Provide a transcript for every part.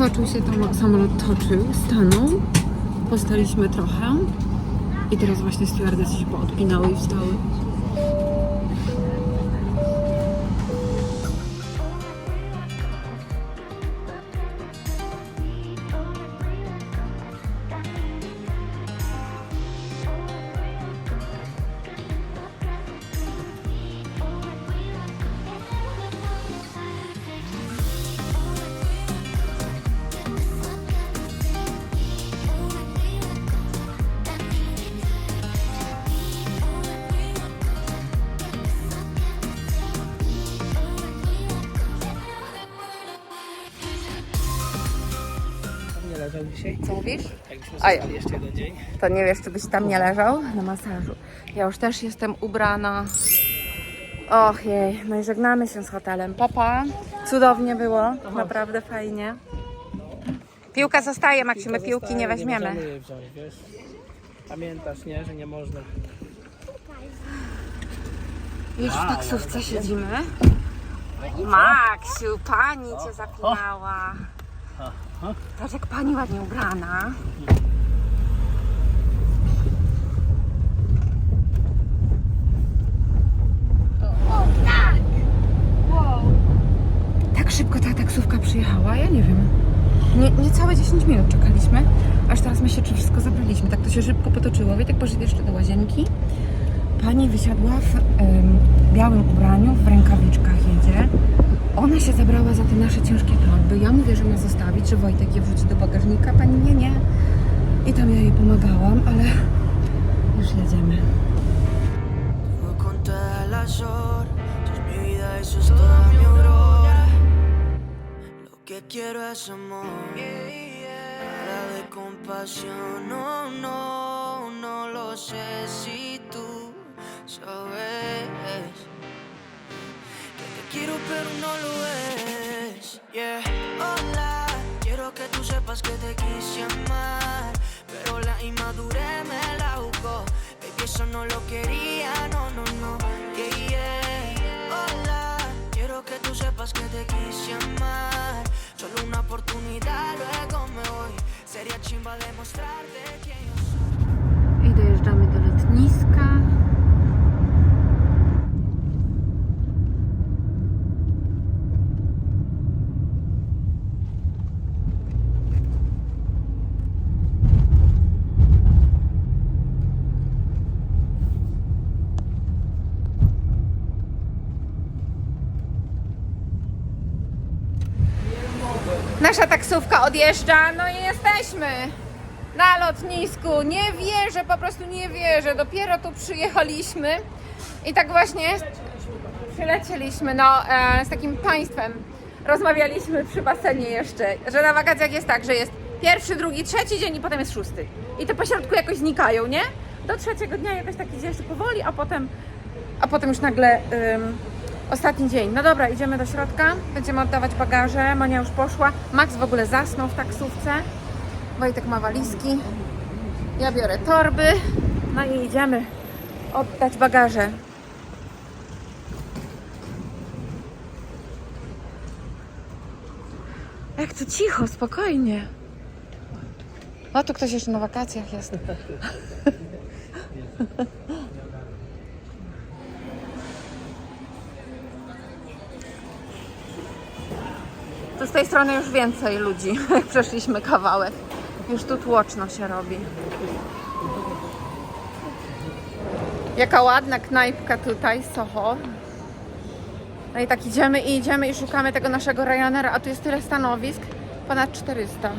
toczył się tam, samolot toczył, stanął, postaliśmy trochę i teraz właśnie stewardessy się poodpinały i wstały. A ja- jeszcze jeden dzień. To nie wiesz, czy byś tam nie leżał na masażu. Ja już też jestem ubrana. Och jej, no i żegnamy się z hotelem. Papa, cudownie było, naprawdę fajnie. Piłka zostaje, Maksie, my piłki nie weźmiemy. możemy jej wziąć, wiesz? Pamiętasz, nie? Że nie można. Już w taksówce siedzimy. Maksiu, pani cię zapinała. Patrz jak pani ładnie ubrana. Tak szybko ta taksówka przyjechała, ja nie wiem. Nie, niecałe 10 minut czekaliśmy, aż teraz my się czy wszystko zabraliśmy. Tak to się szybko potoczyło. Wojtek poszedł jeszcze do łazienki. Pani wysiadła w białym ubraniu, w rękawiczkach jedzie. Ona się zabrała za te nasze ciężkie torby. Ja mówię, że ma zostawić, że Wojtek je wrzuci do bagażnika. Pani nie, nie. I tam ja jej pomagałam, ale już jedziemy. No, no, no sabes quiero pero no lo es. Yeah, hola, quiero que tú sepas que te quise amar, pero la inmadurez me la jugó. Baby, eso no lo quería, no, no, no. Yeah, yeah. Hola, quiero que tú sepas que te quise amar. Solo una oportunidad, luego me voy. Sería chimba demostrarte quién Nasza taksówka odjeżdża, no i jesteśmy na lotnisku. Nie wierzę, po prostu nie wierzę. Dopiero tu przyjechaliśmy i tak właśnie przylecieliśmy no, e, z takim państwem. Rozmawialiśmy przy basenie jeszcze, że na wakacjach jest tak, że jest pierwszy, drugi, trzeci dzień i potem jest szósty. I te pośrodku jakoś znikają, nie? Do trzeciego dnia jakoś tak idzie jeszcze powoli, a potem, a potem już nagle ostatni dzień. No dobra, idziemy do środka, będziemy oddawać bagaże. Monia już poszła. Max w ogóle zasnął w taksówce. Wojtek ma walizki. Ja biorę torby. No i idziemy oddać bagaże. Jak to cicho, spokojnie. O, tu ktoś jeszcze na wakacjach jest. z tej strony już więcej ludzi, przeszliśmy kawałek. Już tu tłoczno się robi. Jaka ładna knajpka tutaj, Soho. No i tak idziemy i idziemy i szukamy tego naszego Ryanaira, a tu jest tyle stanowisk, ponad 400.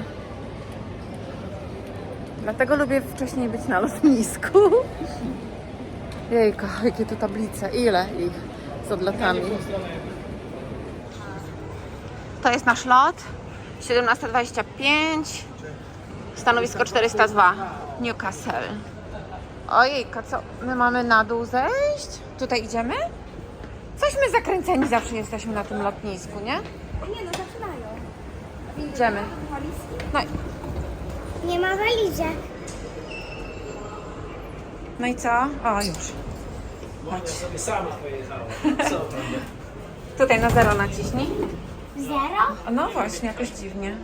Dlatego lubię wcześniej być na lotnisku. Jejka, jakie tu tablice, ile ich z odlotami. To jest nasz lot. 17.25. Stanowisko 402. Newcastle. Ojejka, co? My mamy na dół zejść? Tutaj idziemy? Cośmy zakręceni zawsze jesteśmy na tym lotnisku, nie? Nie no, zaczynają. Idziemy. No, i- Nie ma walizek. no i co? O, już. Sama pojechała. Co prawda? Tutaj na zero naciśnij. Zero? No właśnie, jakoś dziwnie.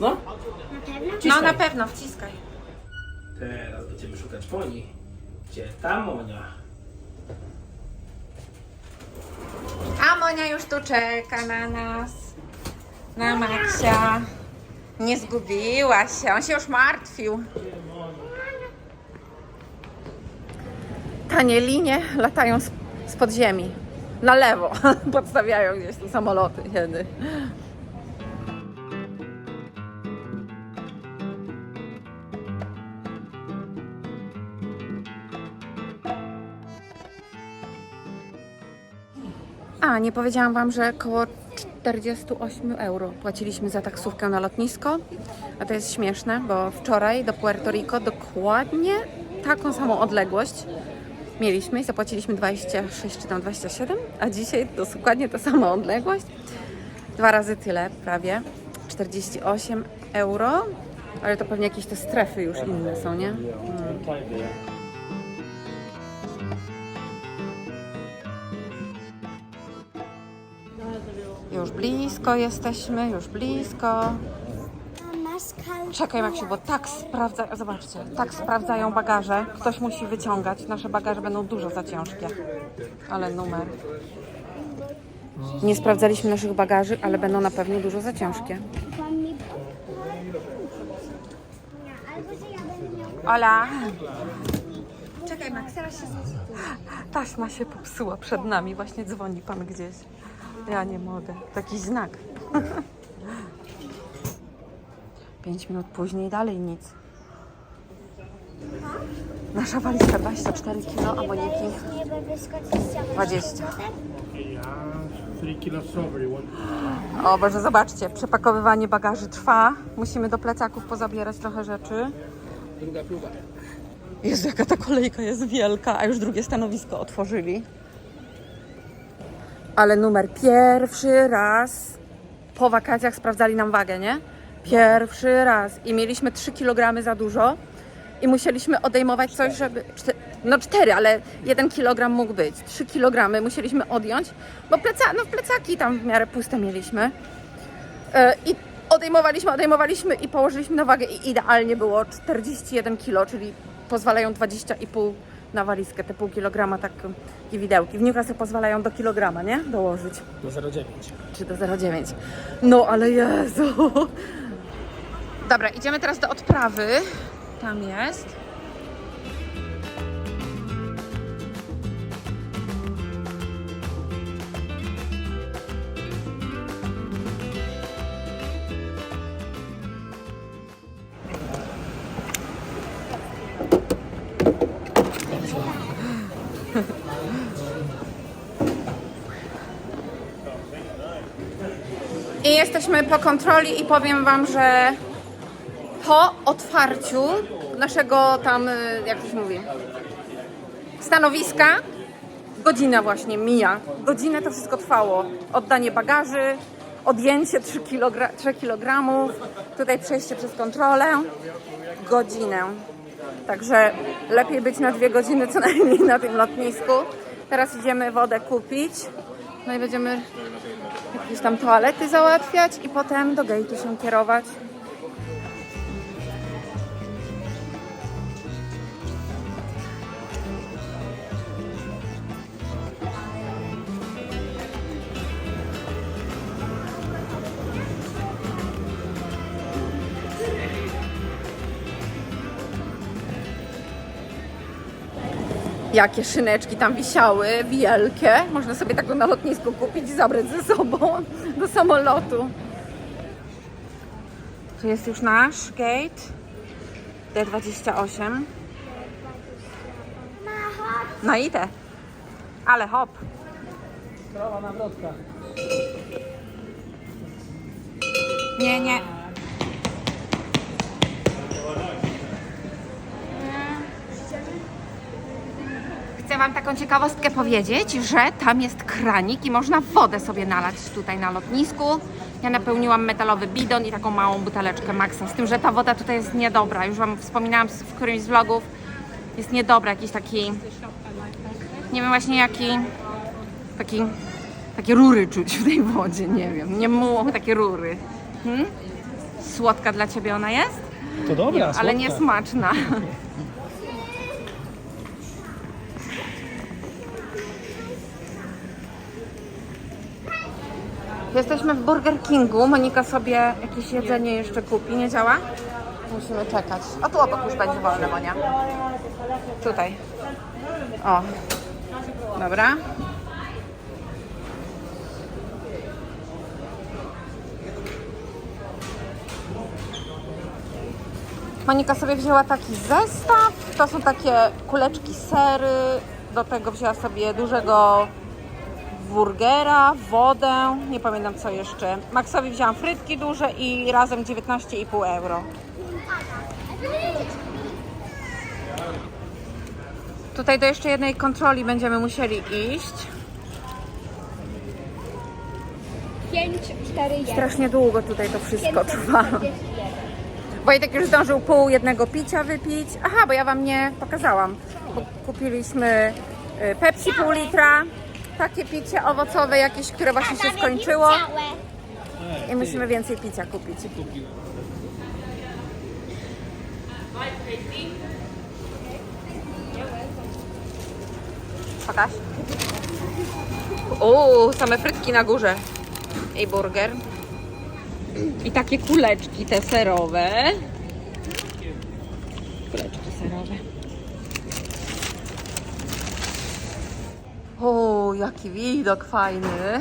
No, Na pewno? No Wciskaj. na pewno, wciskaj. teraz będziemy szukać Moni. Gdzie ta Monia? A Monia już tu czeka na nas. Na Maksia. Nie zgubiła się, on się już martwił. Tanie linie latają z, z podziemi. Na lewo. Podstawiają gdzieś tu samoloty kiedy. A, nie powiedziałam Wam, że około 48 euro płaciliśmy za taksówkę na lotnisko. A to jest śmieszne, bo wczoraj do Puerto Rico dokładnie taką samą odległość mieliśmy i zapłaciliśmy 26 czy tam 27, a dzisiaj to dokładnie ta sama odległość. Dwa razy tyle prawie. 48 euro, ale to pewnie jakieś te strefy już inne są, nie? Już blisko jesteśmy, już blisko. Czekaj Maksiu, bo tak sprawdzają, zobaczcie, tak sprawdzają bagaże. Ktoś musi wyciągać. Nasze bagaże będą dużo za ciężkie. Ale numer. Nie sprawdzaliśmy naszych bagaży, ale będą na pewno dużo za ciężkie. Ola! Czekaj Max, teraz się Taśma się popsuła przed nami, właśnie dzwoni pan gdzieś. Ja nie mogę. Taki znak. Pięć minut później dalej nic. Nasza walizka 24 kg, a Moniki Nie będę wyskoczyć z ściany. 20. Ja, 3 kilo strawberry. O Boże, zobaczcie, przepakowywanie bagaży trwa. Musimy do plecaków pozabierać trochę rzeczy. Druga próba. Jezu, jaka ta kolejka jest wielka, a już drugie stanowisko otworzyli. Ale numer pierwszy raz po wakacjach sprawdzali nam wagę, nie? Pierwszy raz. I mieliśmy 3 kg za dużo i musieliśmy odejmować coś, żeby... No cztery, ale jeden kilogram mógł być. 3 kg musieliśmy odjąć, bo pleca, no plecaki tam w miarę puste mieliśmy. E, I odejmowaliśmy, odejmowaliśmy i położyliśmy na wagę i idealnie było 41 kg, czyli pozwalają 20,5 na walizkę, te pół kilograma tak takie widełki. W Newcastle pozwalają do kilograma, nie? Dołożyć. Do 0,9. Czy do 0,9. No ale Jezu! Dobra, idziemy teraz do odprawy. Tam jest. I jesteśmy po kontroli i powiem Wam, że po otwarciu naszego tam, y, jak to się mówi, stanowiska, godzina właśnie mija. Godzinę to wszystko trwało. Oddanie bagaży, odjęcie 3 kg, 3 kg tutaj przejście przez kontrolę, godzinę. Także lepiej być na dwie godziny co najmniej na tym lotnisku. Teraz idziemy wodę kupić. No i będziemy jakieś tam toalety załatwiać i potem do gate'u się kierować. Jakie szyneczki tam wisiały, wielkie. Można sobie taką na lotnisku kupić i zabrać ze sobą do samolotu. Tu jest już nasz gate D28. No idę. Ale hop. Sprawa nawrotka. Nie, nie. Wam taką ciekawostkę powiedzieć, że tam jest kranik i można wodę sobie nalać tutaj na lotnisku. Ja napełniłam metalowy bidon i taką małą buteleczkę Maxa, z tym, że ta woda tutaj jest niedobra. Już Wam wspominałam w którymś z vlogów. Jest niedobra, jakiś taki... Nie wiem właśnie jaki... Taki... Takie rury czuć w tej wodzie, nie wiem. Nie muło, takie rury. Hmm? Słodka dla ciebie ona jest? To dobra, Ale nie Jesteśmy w Burger Kingu. Monika sobie jakieś jedzenie jeszcze kupi. Nie działa? Musimy czekać. O, tu obok już będzie wolne, Monia. Tutaj. O. Dobra. Monika sobie wzięła taki zestaw. To są takie kuleczki sery. Do tego wzięła sobie dużego burgera, wodę, nie pamiętam co jeszcze. Maxowi wzięłam frytki duże i razem 19,5 euro. Tutaj do jeszcze jednej kontroli będziemy musieli iść. 5, 4, 1. Strasznie długo tutaj to wszystko trwa. Wojtek już zdążył pół jednego picia wypić. Aha, bo ja Wam nie pokazałam. Kupiliśmy y, Pepsi pół litra. Takie picie owocowe jakieś, które właśnie się skończyło. I musimy więcej picia kupić. Pokaż. Uuu, same frytki na górze. I burger. I takie kuleczki te serowe. Kuleczki serowe. O, jaki widok fajny.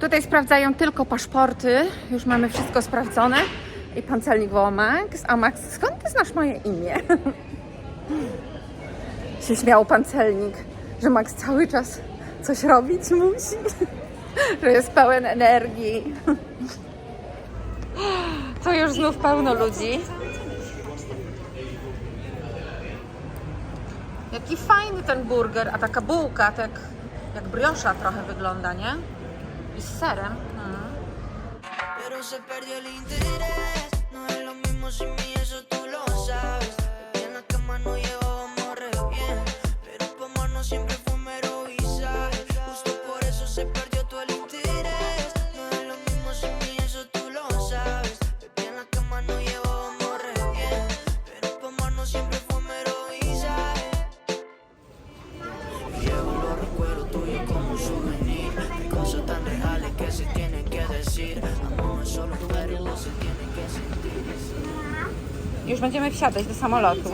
Tutaj sprawdzają tylko paszporty. Już mamy wszystko sprawdzone. I pan celnik woła Max. A Max, skąd ty znasz moje imię? się śmiał pan celnik, że Max cały czas coś robić musi, że jest pełen energii. To już znów pełno ludzi. Jaki fajny ten burger, a taka bułka, tak jak briosza trochę wygląda, nie? I z serem. Mm. Będziemy wsiadać do samolotu.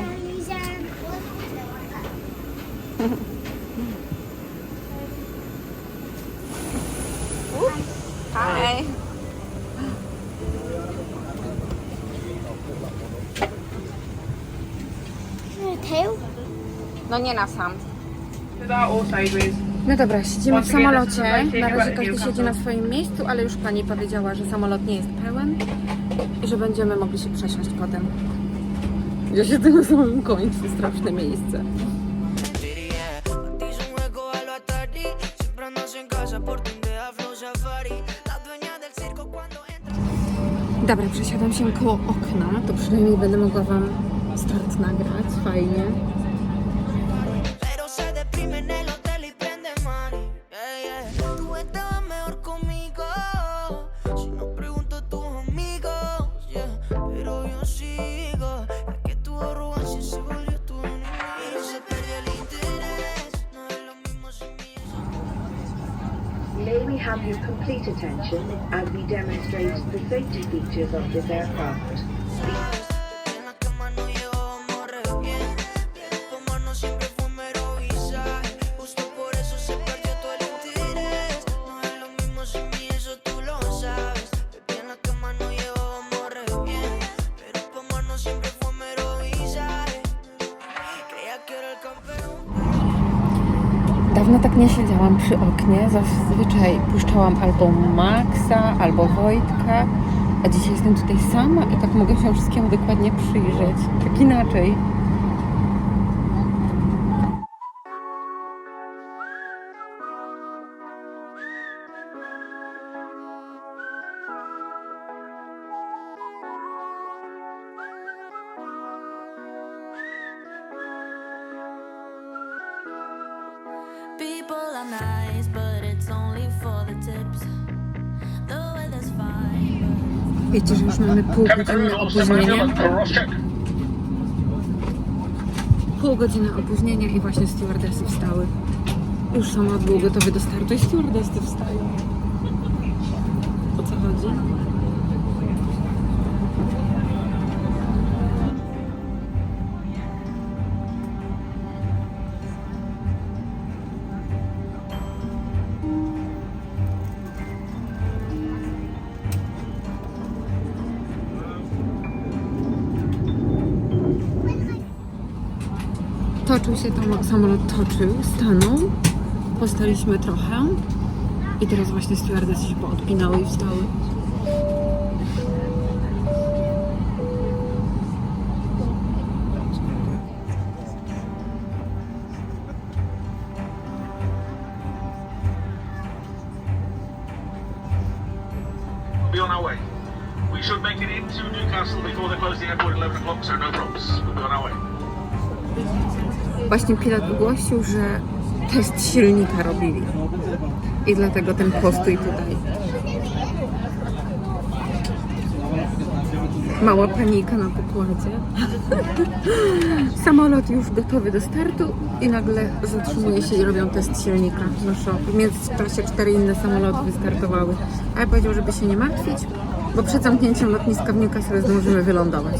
Hi. Tył? No nie na sam. No dobra, siedzimy w samolocie. Na razie każdy siedzi na swoim miejscu, ale już pani powiedziała, że samolot nie jest pełen i że będziemy mogli się przesiąść potem. Ja siedzę na samym końcu, straszne miejsce. Dobra, przesiadam się koło okna, to przynajmniej będę mogła Wam start nagrać, fajnie. Que era el campeón. Dawno tak nie siedziałam przy oknie. Zazwyczaj puszczałam albo Maxa, albo Wojtka, a dzisiaj jestem tutaj sama i tak mogę się wszystkiemu dokładnie przyjrzeć. Tak inaczej. Już mamy pół godziny opóźnienia? Pół godziny opóźnienia i właśnie stewardessy wstały. Już samolot był gotowy do startu i stewardessy wstają. O co chodzi? Toczył się samolot toczył, stanął, postaliśmy trochę i teraz właśnie stewardessy się poodpinały i wstały. Be on our way. We should make it into Newcastle before they close the airport at 11 o'clock, so no problems. We'll be on our way. Właśnie pilot ogłosił, że test silnika robili. I dlatego ten postój tutaj. Mała panika na pokładzie. Samolot już gotowy do startu i nagle zatrzymuje się i robią test silnika. No szok. W międzyczasie cztery inne samoloty wystartowały. A ja powiedział, żeby się nie martwić, bo przed zamknięciem lotniska w Newcastle zdążymy wylądować.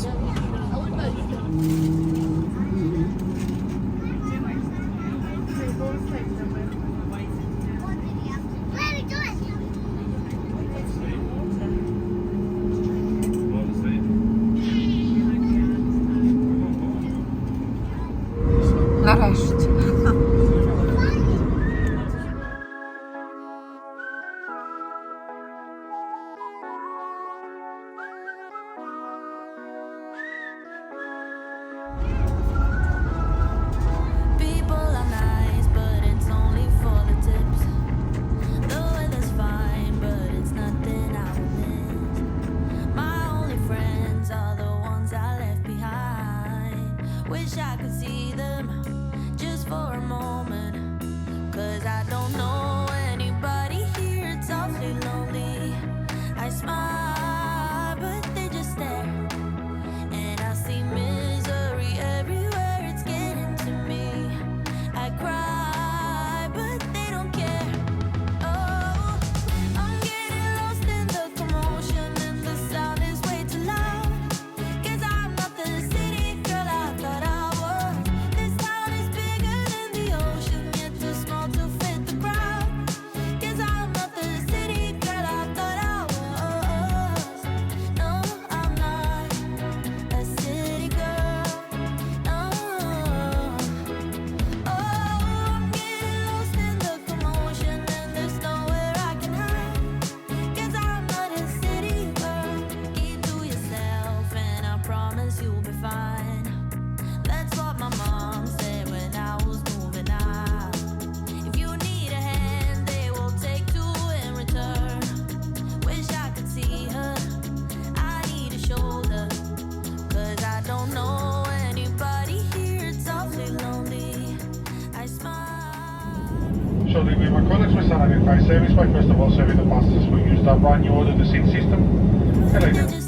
The, my colleagues were standing in fire service by first of all serving the passengers who used our brand new order the seat system.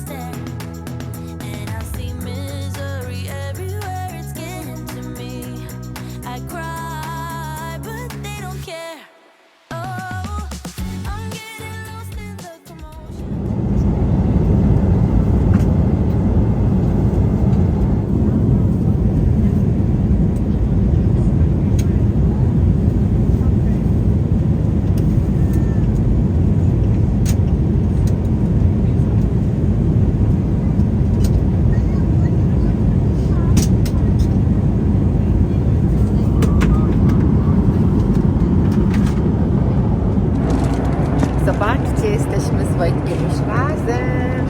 Zobaczcie, jesteśmy z Wojtkiem już razem.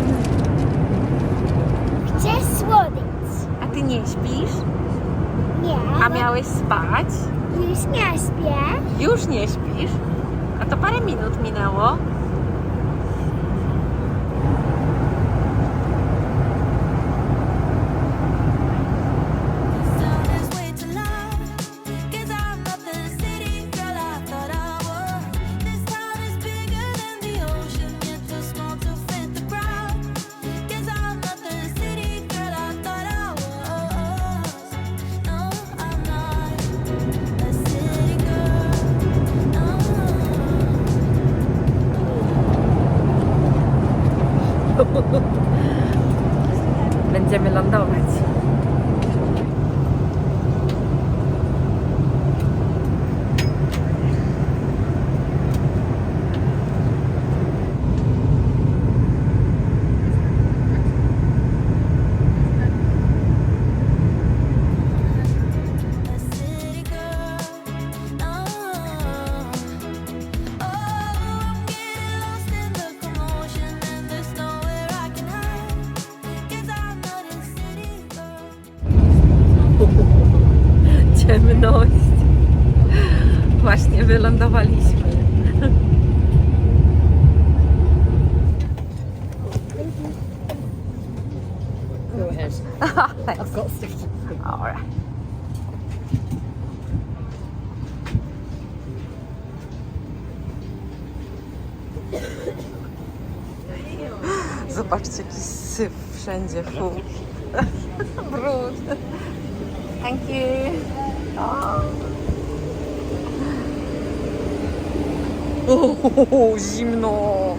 Chcę słodyc. A ty nie śpisz? Nie. A miałeś spać? Już nie śpię. Już nie śpisz? A to parę minut minęło. Wylądowaliśmy. I've got All right. Zobaczcie, jaki syf wszędzie, fu. Brud. Thank you. O, zimno.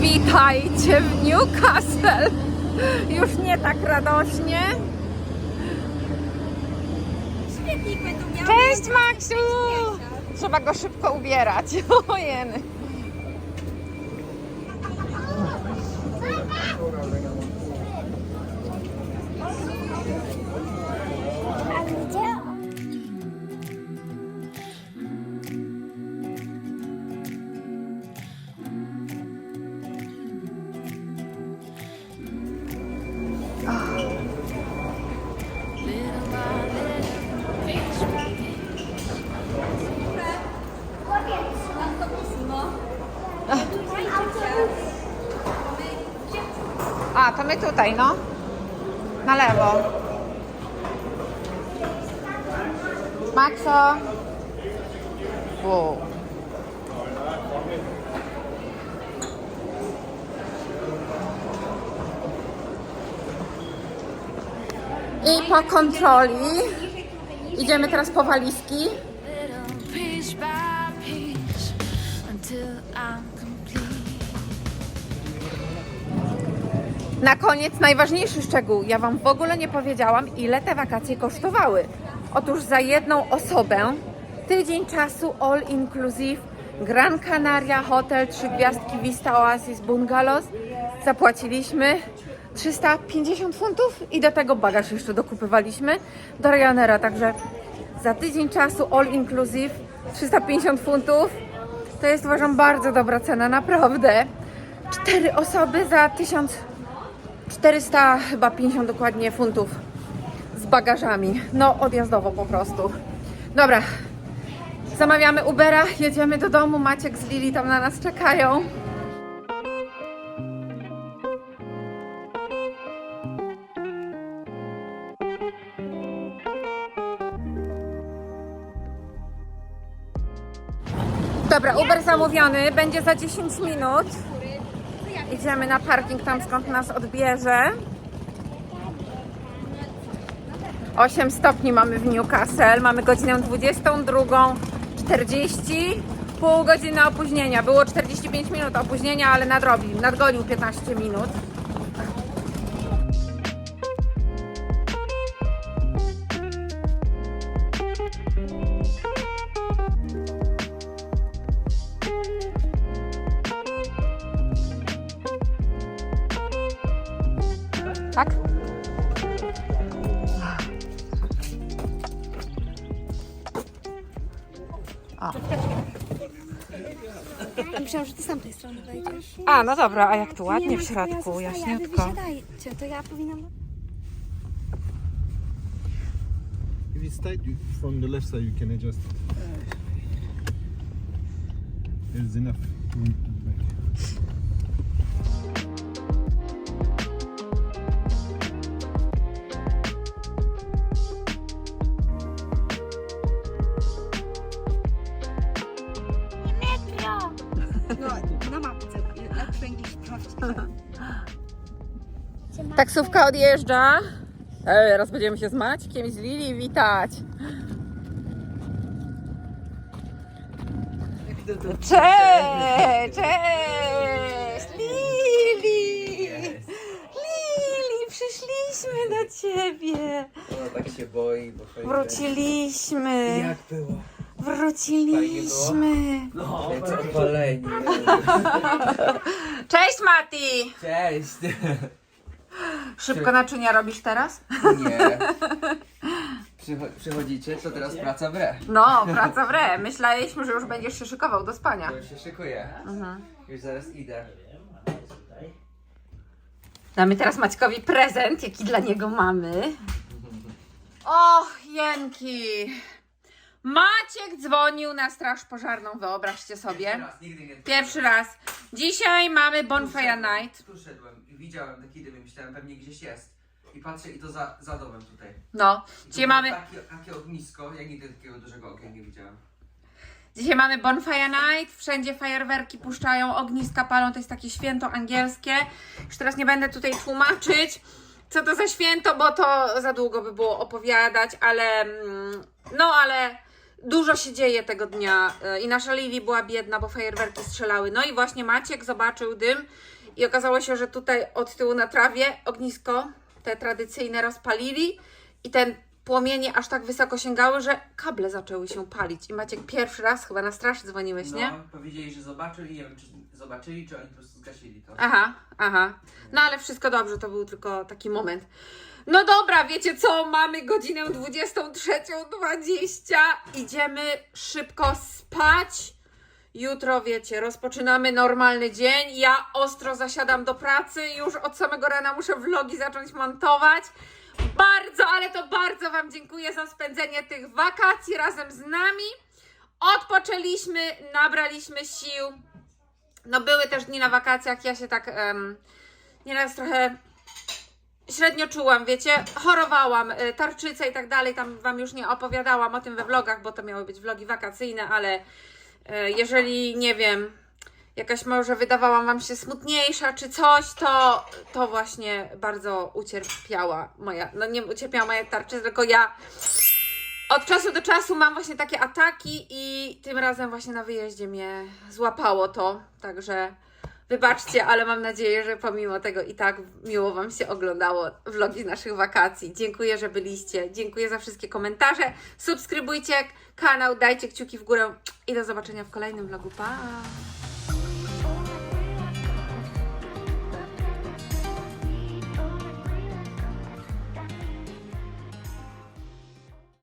Witajcie w Newcastle. Już nie tak radośnie. Cześć Maksiu! Trzeba go szybko ubierać. Ojeny. My tutaj, no. Na lewo. Maxo. Wow. I po kontroli idziemy teraz po walizki. Na koniec najważniejszy szczegół. Ja Wam w ogóle nie powiedziałam, ile te wakacje kosztowały. Otóż za jedną osobę tydzień czasu all inclusive Gran Canaria Hotel 3 gwiazdki Vista Oasis Bungalows zapłaciliśmy 350 funtów i do tego bagaż jeszcze dokupywaliśmy do Ryanaira, także za tydzień czasu all inclusive 350 funtów to jest uważam bardzo dobra cena, naprawdę. Cztery osoby za 1000 400 chyba 50 dokładnie funtów z bagażami. No odjazdowo po prostu. Dobra. Zamawiamy Ubera, jedziemy do domu. Maciek z Lili tam na nas czekają. Dobra, Uber zamówiony, będzie za 10 minut. Idziemy na parking tam skąd nas odbierze. 8 stopni mamy w Newcastle, mamy godzinę 22.40, pół godziny opóźnienia. Było 45 minut opóźnienia, ale nadrobił, nadgonił 15 minut. A, no dobra, a jak tu ładnie Nie w środku, jaśniutko. wysiadajcie, to ja powinnam... If it's tight you, from the left side, you can adjust it. There's enough room Taksówka odjeżdża. Ej, teraz będziemy się z Maćkiem, z Lili witać. Cześć, cześć, Lili! Lili, przyszliśmy do ciebie. Ona tak się boi, bo fajnie. Wróciliśmy. Jak było? Wróciliśmy. No. Cześć Mati! Cześć! Szybko naczynia robisz teraz? Nie. Przycho- przychodzicie, to teraz praca w re. No, praca w re. Myśleliśmy, że już będziesz się szykował do spania. To już się szykuję. Już zaraz idę. Damy teraz Maćkowi prezent, jaki dla niego mamy. Och, Jenki! Maciek dzwonił na straż pożarną, wyobraźcie sobie. Teraz, nigdy nie. Pierwszy raz. Dzisiaj mamy Bonfire Night. Tu szedłem widziałem taki dym i myślałem pewnie gdzieś jest. I patrzę i to za, za domem tutaj. No, I to dzisiaj było mamy, Takie, takie ognisko, ja nigdy takiego dużego ognia nie widziałem. dzisiaj mamy Bonfire Night. Wszędzie fajerwerki puszczają, ogniska palą. To jest takie święto angielskie. Już teraz nie będę tutaj tłumaczyć, co to za święto, bo to za długo by było opowiadać, ale mm, no, ale dużo się dzieje tego dnia y, i nasza Lili była biedna, bo fajerwerki strzelały. No i właśnie Maciek zobaczył dym i okazało się, że tutaj od tyłu na trawie ognisko te tradycyjne rozpalili i ten płomienie aż tak wysoko sięgały, że kable zaczęły się palić. I Maciek pierwszy raz chyba na straż dzwoniłeś, nie? No, powiedzieli, że zobaczyli, nie wiem czy zobaczyli, czy oni po prostu zgasili to. Aha, aha. No ale wszystko dobrze, to był tylko taki moment. No dobra, wiecie co? Mamy godzinę 23.20. Idziemy szybko spać. Jutro, wiecie, rozpoczynamy normalny dzień. Ja ostro zasiadam do pracy. Już od samego rana muszę vlogi zacząć montować. Bardzo, ale to bardzo Wam dziękuję za spędzenie tych wakacji razem z nami. Odpoczęliśmy, nabraliśmy sił. No były też dni na wakacjach, ja się tak um, nieraz trochę średnio czułam, wiecie, chorowałam, y, tarczyca i tak dalej, tam Wam już nie opowiadałam o tym we vlogach, bo to miały być vlogi wakacyjne, ale jeżeli, nie wiem, jakaś może wydawałam Wam się smutniejsza czy coś, to, to właśnie bardzo ucierpiała moja, no nie ucierpiała moja tarczyca, tylko ja od czasu do czasu mam właśnie takie ataki i tym razem właśnie na wyjeździe mnie złapało to, także wybaczcie, ale mam nadzieję, że pomimo tego i tak miło Wam się oglądało vlogi naszych wakacji. Dziękuję, że byliście, dziękuję za wszystkie komentarze, subskrybujcie kanał, dajcie kciuki w górę i do zobaczenia w kolejnym vlogu, pa!